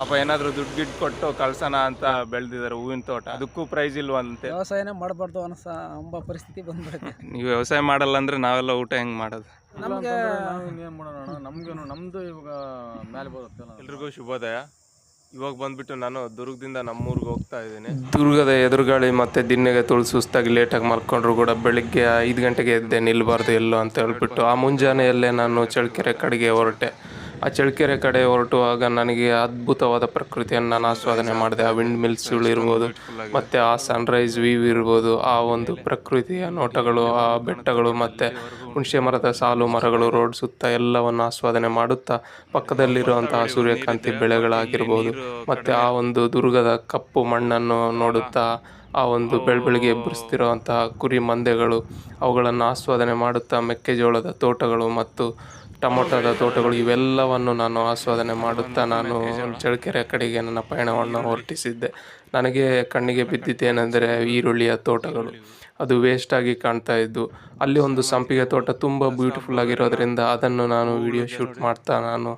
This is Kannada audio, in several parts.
ಪಾಪ ಏನಾದ್ರು ದುಡ್ಡು ಗಿಡ್ ಕೊಟ್ಟು ಕಳ್ಸೋಣ ಅಂತ ಬೆಳೆದಿದ್ದಾರೆ ಹೂವಿನ ತೋಟ. ಅದಕ್ಕೂ ಪ್ರೈಸ್ ಇಲ್ವಂತೆ. ವ್ಯವಸಾಯನೇ ಮಾಡಬಾರ್ದು ಅನ್ಸ ಎಂಬ ಪರಿಸ್ಥಿತಿ ಬಂದ್ಬಿಡುತ್ತೆ. ನೀವು ವ್ಯವಸಾಯ ಮಾಡಲ್ಲ ಅಂದ್ರೆ ನಾವೆಲ್ಲ ಊಟ ಹೆಂಗ್ ಮಾಡೋದು? ನಮಗೆ ಏನು ಮಾಡೋಣ ನಮ್ಗೇನು ನಮ್ದು ಇವಾಗ ಮೇಲೆ ಬರುತ್ತೆ ಎಲ್ರಿಗೂ ಶುಭೋದಯ. ಇವಾಗ ಬಂದ್ಬಿಟ್ಟು ನಾನು ದುರ್ಗದಿಂದ ನಮ್ಮೂರಿಗೆ ಹೋಗ್ತಾ ಇದ್ದೀನಿ. ದುರ್ಗದ ಎದುರುಗಾಳಿ ಮತ್ತೆ ದಿನಗೆ ತುಳು ಸುಸ್ತಾಗಿ ಲೇಟಾಗಿ ಮಲ್ಕೊಂಡ್ರು ಕೂಡ ಬೆಳಿಗ್ಗೆ ಐದು ಗಂಟೆಗೆ ಎದ್ದೆ ನಿಲ್ಬಾರ್ದು ಎಲ್ಲೋ ಅಂತ ಹೇಳ್ಬಿಟ್ಟು ಆ ಮುಂಜಾನೆಯಲ್ಲೇ ನಾನು ಚಳ್ಳಕೆರೆ ಕಡೆಗೆ ಹೊರಟೆ. ಆ ಚಳ್ಳಕೆರೆ ಕಡೆ ಹೊರಟುವಾಗ ನನಗೆ ಅದ್ಭುತವಾದ ಪ್ರಕೃತಿಯನ್ನು ನಾನು ಆಸ್ವಾದನೆ ಮಾಡಿದೆ. ಆ ವಿಂಡ್ ಮಿಲ್ಸ್ಗಳು ಇರ್ಬೋದು, ಮತ್ತು ಆ ಸನ್ರೈಸ್ ವ್ಯೂ ಇರ್ಬೋದು, ಆ ಒಂದು ಪ್ರಕೃತಿಯ ನೋಟಗಳು, ಆ ಬೆಟ್ಟಗಳು, ಮತ್ತು ಹುಣಸೆ ಮರದ ಸಾಲು ಮರಗಳು ರೋಡ್ ಸುತ್ತ ಎಲ್ಲವನ್ನು ಆಸ್ವಾದನೆ ಮಾಡುತ್ತಾ, ಪಕ್ಕದಲ್ಲಿರುವಂತಹ ಸೂರ್ಯಕಾಂತಿ ಬೆಳೆಗಳಾಗಿರ್ಬೋದು, ಮತ್ತು ಆ ಒಂದು ದುರ್ಗದ ಕಪ್ಪು ಮಣ್ಣನ್ನು ನೋಡುತ್ತಾ, ಆ ಒಂದು ಬೆಳಬೆಳಿಗ್ಗೆ ಎಬ್ಬರಿಸ್ತಿರುವಂತಹ ಕುರಿ ಮಂದೆಗಳು, ಅವುಗಳನ್ನು ಆಸ್ವಾದನೆ ಮಾಡುತ್ತಾ, ಮೆಕ್ಕೆಜೋಳದ ತೋಟಗಳು ಮತ್ತು ಟೊಮೊಟೊದ ತೋಟಗಳು ಇವೆಲ್ಲವನ್ನು ನಾನು ಆಸ್ವಾದನೆ ಮಾಡುತ್ತಾ ನಾನು ಚಳ್ಳಕೆರೆ ಕಡೆಗೆ ನನ್ನ ಪಯಣವನ್ನು ಹೊರಟಿಸಿದ್ದೆ. ನನಗೆ ಕಣ್ಣಿಗೆ ಬಿದ್ದಿದ್ದೇನೆಂದರೆ ಈರುಳ್ಳಿಯ ತೋಟಗಳು. ಅದು ವೇಸ್ಟ್ ಆಗಿ ಕಾಣ್ತಾ ಇದ್ದು, ಅಲ್ಲಿ ಒಂದು ಸಂಪಿಗೆ ತೋಟ ತುಂಬ ಬ್ಯೂಟಿಫುಲ್ ಆಗಿರೋದ್ರಿಂದ ಅದನ್ನು ನಾನು ವಿಡಿಯೋ ಶೂಟ್ ಮಾಡ್ತಾ ನಾನು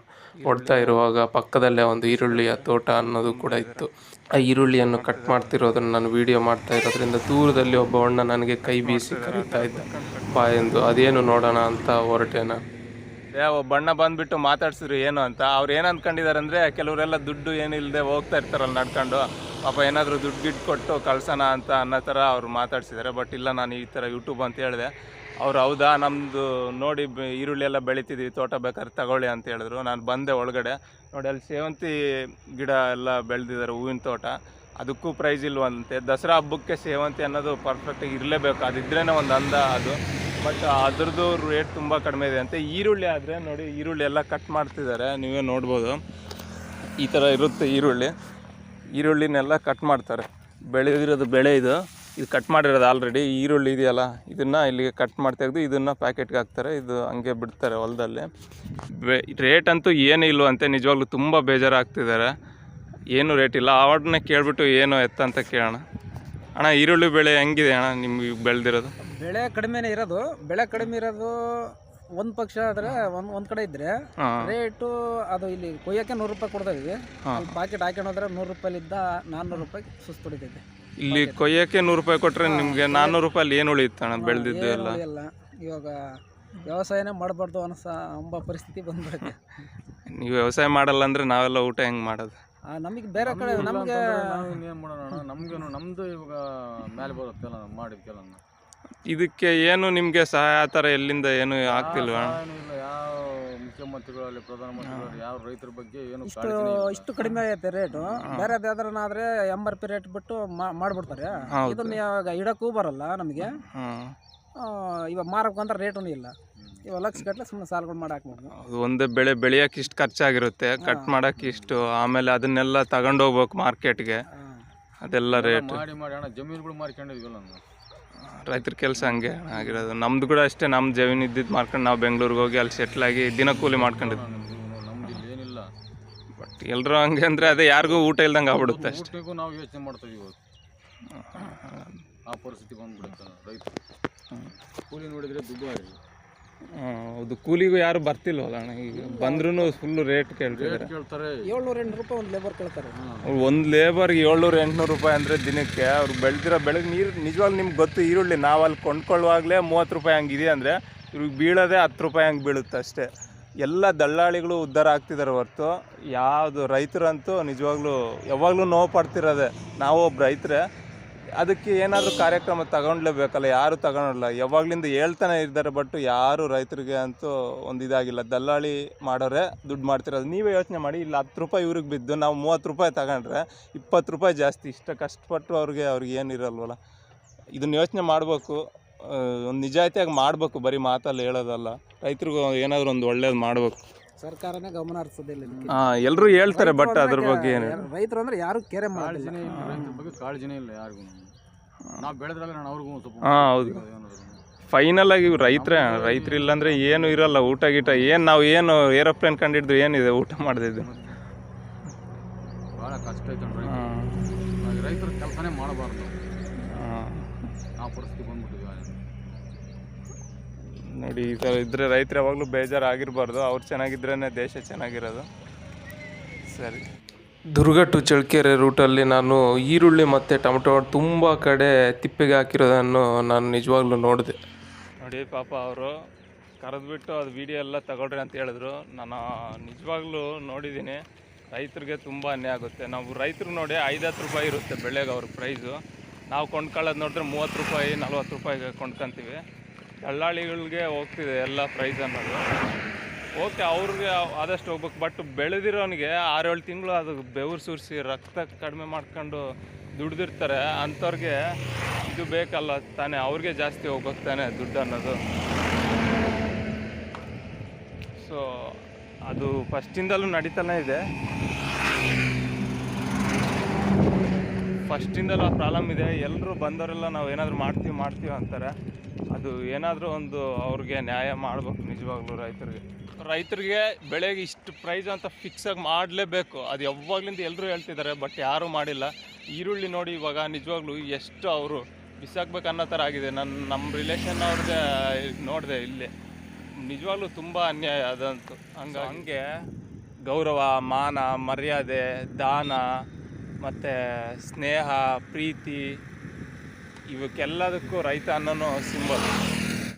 ಹೊಡ್ತಾ ಇರುವಾಗ ಪಕ್ಕದಲ್ಲೇ ಒಂದು ಈರುಳ್ಳಿಯ ತೋಟ ಅನ್ನೋದು ಕೂಡ ಇತ್ತು. ಆ ಈರುಳ್ಳಿಯನ್ನು ಕಟ್ ಮಾಡ್ತಿರೋದನ್ನು ನಾನು ವಿಡಿಯೋ ಮಾಡ್ತಾ ಇರೋದ್ರಿಂದ ದೂರದಲ್ಲಿ ಒಬ್ಬ ಅಣ್ಣ ನನಗೆ ಕೈ ಬೀಸಿ ಕರೀತಾ ಇದ್ದ. ಬಾ ಎಂದು, ಅದೇನು ನೋಡೋಣ? ಅಂತ ಹೊರಟೆ ಬಣ್ಣ ಬಂದ್ಬಿಟ್ಟು ಮಾತಾಡ್ಸಿದ್ರು ಏನು ಅಂತ. ಅವ್ರು ಏನು ಅನ್ಕೊಂಡಿದ್ದಾರೆ ಅಂದರೆ ಕೆಲವರೆಲ್ಲ ದುಡ್ಡು ಏನಿಲ್ಲದೆ ಹೋಗ್ತಾ ಇರ್ತಾರಲ್ಲ ನಡ್ಕೊಂಡು. ಪಾಪ ಏನಾದರೂ ದುಡ್ಡು ಗಿಡ್ ಕೊಟ್ಟು ಕಳ್ಸೋಣ ಅಂತ ಅನ್ನೋ ಥರ ಅವ್ರು ಮಾತಾಡ್ಸಿದ್ದಾರೆ. ಬಟ್ ಇಲ್ಲ, ನಾನು ಈ ಥರ ಯೂಟ್ಯೂಬ್ ಅಂತ ಹೇಳಿದೆ. ಅವ್ರು ಹೌದಾ ನಮ್ಮದು ನೋಡಿ ಈರುಳ್ಳಿ ಎಲ್ಲ ಬೆಳಿತಿದ್ದೀವಿ ತೋಟ ಬೇಕಾದ್ರೆ ತಗೊಳ್ಳಿ ಅಂತ ಹೇಳಿದ್ರು. ನಾನು ಬಂದೆ ಒಳಗಡೆ. ನೋಡಿ, ಅಲ್ಲಿ ಸೇವಂತಿ ಗಿಡ ಎಲ್ಲ ಬೆಳೆದಿದ್ದಾರೆ, ಹೂವಿನ ತೋಟ. ಅದಕ್ಕೂ ಪ್ರೈಸ್ ಇಲ್ವಂತೆ. ದಸರಾ ಹಬ್ಬಕ್ಕೆ ಸೇವಂತಿ ಅನ್ನೋದು ಪರ್ಫೆಕ್ಟಾಗಿ ಇರಲೇಬೇಕು. ಅದಿದ್ರೇ ಒಂದು ಅಂದ ಅದು. ಬಟ್ ಅದ್ರದ್ದು ರೇಟ್ ತುಂಬ ಕಡಿಮೆ ಇದೆ ಅಂತೆ. ಈರುಳ್ಳಿ ಆದರೆ ನೋಡಿ, ಈರುಳ್ಳಿ ಎಲ್ಲ ಕಟ್ ಮಾಡ್ತಿದ್ದಾರೆ. ನೀವೇ ನೋಡ್ಬೋದು. ಈ ಥರ ಇರುತ್ತೆ ಈರುಳ್ಳಿ. ಈರುಳ್ಳಿನೆಲ್ಲ ಕಟ್ ಮಾಡ್ತಾರೆ. ಬೆಳೆದಿರೋದು ಬೆಳೆ ಇದು. ಇದು ಕಟ್ ಮಾಡಿರೋದು ಆಲ್ರೆಡಿ ಈರುಳ್ಳಿ ಇದೆಯಲ್ಲ, ಇದನ್ನು ಇಲ್ಲಿಗೆ ಕಟ್ ಮಾಡಿ ತೆಗೆದು ಇದನ್ನು ಪ್ಯಾಕೆಟ್ಗೆ ಹಾಕ್ತಾರೆ. ಇದು ಹಂಗೆ ಬಿಡ್ತಾರೆ ಹೊಲದಲ್ಲಿ. ರೇಟ್ ಅಂತೂ ಏನೂ ಇಲ್ವಂತೆ ನಿಜವಾಗ್ಲೂ ತುಂಬ ಬೇಜಾರಾಗ್ತಿದ್ದಾರೆ. ಏನು ರೇಟ್ ಇಲ್ಲ. ಅವ್ರನ್ನೇ ಕೇಳಿಬಿಟ್ಟು ಏನು ಎತ್ತ ಅಂತ ಕೇಳೋಣ. ಅಣ್ಣ, ಈರುಳ್ಳಿ ಬೆಳೆ ಹೆಂಗಿದೆ ಅಣ್ಣ ನಿಮ್ಗೆ ಬೆಳೆದಿರೋದು? ಬೆಳೆ ಕಡಿಮೆನೇ ಇರೋದು. ಬೆಳೆ ಕಡಿಮೆ ಇರೋದು ಒಂದು ಪಕ್ಷ ಆದ್ರೆ ಒಂದು ಒಂದು ಕಡೆ ಇದ್ರೆ ಹಾಂ. ರೇಟು ಅದು ಇಲ್ಲಿ ಕೊಯ್ಯಕ್ಕೆ ನೂರು ರೂಪಾಯಿ ಕೊಡ್ತಾ ಇದೀವಿ ಹಾಂ. ಅಲ್ಲಿ ಪಾಕೆಟ್ ಹಾಕೊಂಡೋದ್ರೆ ನೂರು ರೂಪಾಯಿಲಿದ್ದ ನಾನ್ನೂರು ರೂಪಾಯಿ ಸುಸ್ತು ಹೊಡಿತೈತೆ. ಇಲ್ಲಿ ಕೊಯ್ಯಕ್ಕೆ ನೂರು ರೂಪಾಯಿ ಕೊಟ್ರೆ ನಿಮಗೆ ನಾನ್ನೂರು ರೂಪಾಯಿ ಏನು ಉಳಿಯುತ್ತೆ ಅಣ್ಣ? ಬೆಳೆದಿದ್ದು ಎಲ್ಲ? ಎಲ್ಲ ಇವಾಗ ವ್ಯವಸಾಯನೇ ಮಾಡಬಾರ್ದು ಅನ್ಸ ಅಂಬ ಪರಿಸ್ಥಿತಿ ಬಂದ್ಬಿಡುತ್ತೆ. ನೀವು ವ್ಯವಸಾಯ ಮಾಡಲ್ಲ ಅಂದ್ರೆ ನಾವೆಲ್ಲ ಊಟ ಹೆಂಗ್ ಮಾಡೋದು? ನಮಗೆ ಬೇರೆ ಕಡೆ ನಮಗೆ ಏನು ಮಾಡೋಣ ನಮ್ಗೇನು ನಮ್ದು ಇವಾಗ ಮೇಲೆ ಬರುತ್ತೆ ಮಾಡಿದ್ಕೆಲ್ಲ ಇದಕ್ಕೆ ಏನು ನಿಮಗೆ ಸಹಾಯ? ಆ ಥರ ಎಲ್ಲಿಂದ ಏನು ಆಗ್ತಿಲ್ವಾ? ಇಲ್ಲ ಯಾವ ಮುಖ್ಯಮಂತ್ರಿಗಳಲ್ಲಿ ಪ್ರಧಾನಮಂತ್ರಿಗಳು ಯಾವ ರೈತರ ಬಗ್ಗೆ ಏನು ಇಷ್ಟು ಇಷ್ಟು ಕಡಿಮೆ ಆಗೈತೆ ರೇಟು. ಬೇರೆ ಯಾವ್ದಾರನಾದ್ರೆ ಎಂ ಆರ್ ಪಿ ರೇಟ್ ಬಿಟ್ಟು ಮಾ- ಮಾಡ್ಬಿಡ್ತಾರೆ. ಹೌದು. ಇದನ್ನ ಇವಾಗ ಇಡಕ್ಕೂ ಬರಲ್ಲ ನಮಗೆ. ಹಾಂ. ಇವಾಗ ಮಾರಕ್ಕಂತ ರೇಟೂ ಇಲ್ಲ. ಇವಾಗ ಲಕ್ಷ ಗಟ್ಟಲೆ ಸುಮ್ಮನೆ ಸಾಲಗಳು ಮಾಡಿ ಹಾಕ್ಬೋದು ಅದು ಒಂದೇ ಬೆಳೆ ಬೆಳೆಯಕ್ಕೆ ಇಷ್ಟು ಖರ್ಚಾಗಿರುತ್ತೆ. ಕಟ್ ಮಾಡೋಕೆ ಇಷ್ಟು. ಆಮೇಲೆ ಅದನ್ನೆಲ್ಲ ತಗೊಂಡೋಗ್ಬೇಕು ಮಾರ್ಕೆಟ್ಗೆ. ಅದೆಲ್ಲ ರೇಟ್. ಮಾಡಿ ಮಾಡಿ ಅಣ್ಣ ಜಮೀನುಗಳು ಮಾರ್ಕೊಂಡಿದ್ವಲ್ಲ ನಾವು ರೈತರ ಕೆಲಸ ಹಂಗೆ ಆಗಿರೋದು. ನಮ್ದು ಕೂಡ ಅಷ್ಟೇ ನಮ್ಮ ಜಮೀನು ಇದ್ದಿದ್ದು ಮಾಡ್ಕೊಂಡು ನಾವು ಬೆಂಗಳೂರಿಗೆ ಹೋಗಿ ಅಲ್ಲಿ ಸೆಟ್ಲ್ ಆಗಿ ದಿನ ಕೂಲಿ ಮಾಡ್ಕೊಂಡಿದ್ವಿ. ನಮ್ದು ಇಲ್ಲಿ ಏನಿಲ್ಲ ಬಟ್ ಎಲ್ಲರೂ ಹಂಗೆ ಅಂದರೆ ಅದೇ ಯಾರಿಗೂ ಊಟ ಇಲ್ದಂಗೆ ಆಗ್ಬಿಡುತ್ತೆ ಅಷ್ಟೇ. ಊಟಕ್ಕೂ ನಾವು ಯೋಚನೆ ಮಾಡ್ತೀವಿ ಆ ಪರಿಸ್ಥಿತಿ ಬಂದ್ಬಿಡುತ್ತೆ ರೈತರು. ಕೂಲಿ ನೋಡಿದ್ರೆ ಹ್ಮ್, ಹೌದು. ಕೂಲಿಗೂ ಯಾರು ಬರ್ತಿಲ್ವಲ್ಲ ಅಣ್ಣ? ಈಗ ಬಂದ್ರೂ ಫುಲ್ಲು ರೇಟ್ ಕೇಳ್ತಿದ್ದಾರೆ ಕೇಳ್ತಾರೆ. ಏಳ್ನೂರ ಎಂಟು ರೂಪಾಯಿ ಒಂದು ಲೇಬರ್ ಕೇಳ್ತಾರೆ. ಒಂದು ಲೇಬರ್ಗೆ ಏಳ್ನೂರು ಎಂಟ್ನೂರು ರೂಪಾಯಿ ಅಂದರೆ ದಿನಕ್ಕೆ ಅವ್ರು ಬೆಳೆದಿರೋ ಬೆಳೆಗೆ ನೀರು ನಿಜವಾಗ್ಲೂ ನಿಮ್ಗೆ ಗೊತ್ತು ಈರುಳ್ಳಿ ನಾವು ಅಲ್ಲಿ ಕೊಂಡ್ಕೊಳ್ಳುವಾಗಲೇ ಮೂವತ್ತು ರೂಪಾಯಿ ಹಂಗಿದೆ ಅಂದರೆ ಇವ್ರಿಗೆ ಬೀಳೋದೇ ಹತ್ತು ರೂಪಾಯಿ ಹಂಗೆ ಬೀಳುತ್ತೆ ಅಷ್ಟೇ. ಎಲ್ಲ ದಳ್ಳಾಳಿಗಳು ಉದ್ಧಾರ ಆಗ್ತಿದ್ದಾರೆ ಹೊರ್ತು. ಯಾವುದು ರೈತರಂತೂ ನಿಜವಾಗ್ಲೂ ಯಾವಾಗಲೂ ನೋವು ಪಡ್ತಿರೋದೆ. ನಾವು ಒಬ್ಬ ರೈತರೇ ಅದಕ್ಕೆ ಏನಾದರೂ ಕಾರ್ಯಕ್ರಮ ತಗೊಂಡ್ಲೇಬೇಕಲ್ಲ, ಯಾರು ತಗೊಳಲ್ಲ ಯಾವಾಗ್ಲಿಂದ ಹೇಳ್ತಾನೆ ಇದ್ದಾರೆ, ಬಟ್ ಯಾರು ರೈತರಿಗೆ ಅಂತೂ ಒಂದು ಇದಾಗಿಲ್ಲ. ದಲ್ಲಾಳಿ ಮಾಡೋರೆ ದುಡ್ಡು ಮಾಡ್ತಿರೋದು. ನೀವೇ ಯೋಚನೆ ಮಾಡಿ, ಇಲ್ಲಿ ಹತ್ತು ರೂಪಾಯಿ ಇವ್ರಿಗೆ ಬಿದ್ದು ನಾವು ಮೂವತ್ತು ರೂಪಾಯಿ ತಗೊಂಡ್ರೆ ಇಪ್ಪತ್ತು ರೂಪಾಯಿ ಜಾಸ್ತಿ, ಇಷ್ಟ ಕಷ್ಟಪಟ್ಟು ಅವ್ರಿಗೆ ಅವ್ರಿಗೆ ಏನಿರಲ್ವಲ್ಲ ಇದನ್ನು ಯೋಚನೆ ಮಾಡಬೇಕು ಒಂದು ನಿಜಾಯಿತಿಯಾಗಿ ಮಾಡಬೇಕು, ಬರೀ ಮಾತಲ್ಲಿ ಹೇಳೋದಲ್ಲ. ರೈತರಿಗೂ ಏನಾದರೂ ಒಂದು ಒಳ್ಳೇದು ಮಾಡಬೇಕು. ಸರ್ಕಾರನೇ ಗಮನ ಹರಿಸೋದಿಲ್ಲ ಇದಕ್ಕೆ. ಎಲ್ಲರೂ ಹೇಳ್ತಾರೆ ಬಟ್ ಅದ್ರ ಬಗ್ಗೆ ಏನು? ರೈತರು ಅಂದ್ರೆ ಯಾರು ಕೆರೆ ಮಾಡೋದಿಲ್ಲ ಕಾಳಜಿನೇ ಇಲ್ಲ ರೈತರ ಬಗ್ಗೆ ಕಾಳಜಿನೇ ಇಲ್ಲ ಯಾರಿಗೂ. ನಾವು ಬೆಳೆದ್ರಲ್ಲ ನಾನು ಅವ್ರಿಗೂ ಒಂದ್ ಸ್ವಲ್ಪ ಹಾಂ ಹೌದು. ಫೈನಲ್ ಆಗಿ ರೈತರೇ ರೈತರು ಇಲ್ಲಾಂದ್ರೆ ಏನು ಇರಲ್ಲ ಊಟ ಗೀಟ ಏನು ನಾವು ಏನು ಏರೋಪ್ಲೇನ್ ಕಂಡಿದ್ದು ಏನಿದೆ ಊಟ ಮಾಡ್ದಿದ್ದು. ಭಾಳ ಕಷ್ಟ ಐತೆ ರೈತರು ರೈತರ ಕೆಲಸನೇ ಮಾಡಬಾರ್ದು. ಆ ಪರಿಸ್ಥಿತಿ ಬಂದ್ಬಿಟ್ಟಿದ್ವಿ ನೋಡಿ ಈ ಥರ ಇದ್ರೆ ರೈತರು ಯಾವಾಗಲೂ ಬೇಜಾರಾಗಿರ್ಬಾರ್ದು. ಅವ್ರು ಚೆನ್ನಾಗಿದ್ರೇ ದೇಶ ಚೆನ್ನಾಗಿರೋದು. ಸರಿ. ದುರ್ಗ ಟು ಚಳ್ಳಕೆರೆ ರೂಟಲ್ಲಿ ನಾನು ಈರುಳ್ಳಿ ಮತ್ತು ಟೊಮೆಟೊ ತುಂಬ ಕಡೆ ತಿಪ್ಪೆಗೆ ಹಾಕಿರೋದನ್ನು ನಾನು ನಿಜವಾಗ್ಲೂ ನೋಡಿದೆ. ನೋಡಿ ಪಾಪ ಅವರು ಕರೆದ್ಬಿಟ್ಟು ಅದು ವಿಡಿಯೋ ಎಲ್ಲ ತಗೊಳ್ರಿ ಅಂತ ಹೇಳಿದ್ರು. ನಾನು ನಿಜವಾಗ್ಲೂ ನೋಡಿದ್ದೀನಿ. ರೈತರಿಗೆ ತುಂಬ ಅನ್ಯ ಆಗುತ್ತೆ. ನಾವು ರೈತರು ನೋಡಿ ಐದು ಹತ್ತು ರೂಪಾಯಿ ಇರುತ್ತೆ ಬೆಳೆಗೆ ಅವ್ರ ಪ್ರೈಸು ನಾವು ಕೊಂಡ್ಕೊಳ್ಳೋದು ನೋಡಿದ್ರೆ ಮೂವತ್ತು ರೂಪಾಯಿ ನಲ್ವತ್ತು ರೂಪಾಯಿಗೆ ಕೊಂಡ್ಕೊಂತೀವಿ. ದಳ್ಳಾಳಿಗಳಿಗೆ ಹೋಗ್ತಿದೆ ಎಲ್ಲ ಪ್ರೈಸ್ ಅನ್ನೋದು. ಓಕೆ ಅವ್ರಿಗೆ ಆದಷ್ಟು ಹೋಗ್ಬೇಕು. ಬಟ್ ಬೆಳೆದಿರೋನಿಗೆ ಆರೇಳು ತಿಂಗಳು ಅದು ಬೆವರು ಸುರಿಸಿ ರಕ್ತ ಕಡಿಮೆ ಮಾಡ್ಕೊಂಡು ದುಡ್ದಿರ್ತಾರೆ. ಅಂಥವ್ರಿಗೆ ಇದು ಬೇಕಲ್ಲ ತಾನೇ, ಅವ್ರಿಗೆ ಜಾಸ್ತಿ ಹೋಗ್ಬೇಕು ತಾನೇ ದುಡ್ಡು ಅನ್ನೋದು. ಸೊ ಅದು ಫಸ್ಟಿಂದಲೂ ನಡೀತಾನೆ ಇದೆ. ಫಸ್ಟಿಂದಲೂ ಆ ಪ್ರಾಬ್ಲಮ್ ಇದೆ. ಎಲ್ಲರೂ ಬಂದವರೆಲ್ಲ ನಾವು ಏನಾದರೂ ಮಾಡ್ತೀವಿ ಮಾಡ್ತೀವಿ ಅಂತಾರೆ. ಅದು ಏನಾದರೂ ಒಂದು ಅವ್ರಿಗೆ ನ್ಯಾಯ ಮಾಡ್ಬೇಕು ನಿಜವಾಗ್ಲೂ ರೈತರಿಗೆ. ರೈತರಿಗೆ ಬೆಳೆಗೆ ಇಷ್ಟು ಪ್ರೈಸ್ ಅಂತ ಫಿಕ್ಸ್ ಆಗಿ ಮಾಡಲೇಬೇಕು. ಅದು ಯಾವಾಗ್ಲಿಂದ ಎಲ್ಲರೂ ಹೇಳ್ತಿದ್ದಾರೆ ಬಟ್ ಯಾರೂ ಮಾಡಿಲ್ಲ. ಈರುಳ್ಳಿ ನೋಡಿ ಇವಾಗ ನಿಜವಾಗ್ಲೂ ಎಷ್ಟು ಅವರು ಬಿಸಾಕ್ಬೇಕು ಅನ್ನೋ ಥರ ಆಗಿದೆ. ನನ್ನ ನಮ್ಮ ರಿಲೇಷನ್ ಅವ್ರಿಗೆ ನೋಡಿದೆ ಇಲ್ಲಿ. ನಿಜವಾಗ್ಲೂ ತುಂಬ ಅನ್ಯಾಯ ಅದಂತೂ. ಹಂಗ ಹಂಗೆ ಗೌರವ ಮಾನ ಮರ್ಯಾದೆ ದಾನ ಮತ್ತು ಸ್ನೇಹ ಪ್ರೀತಿ ಇವಕ್ಕೆಲ್ಲದಕ್ಕೂ ರೈತ ಅನ್ನೋನು ಸಿಂಬಲ್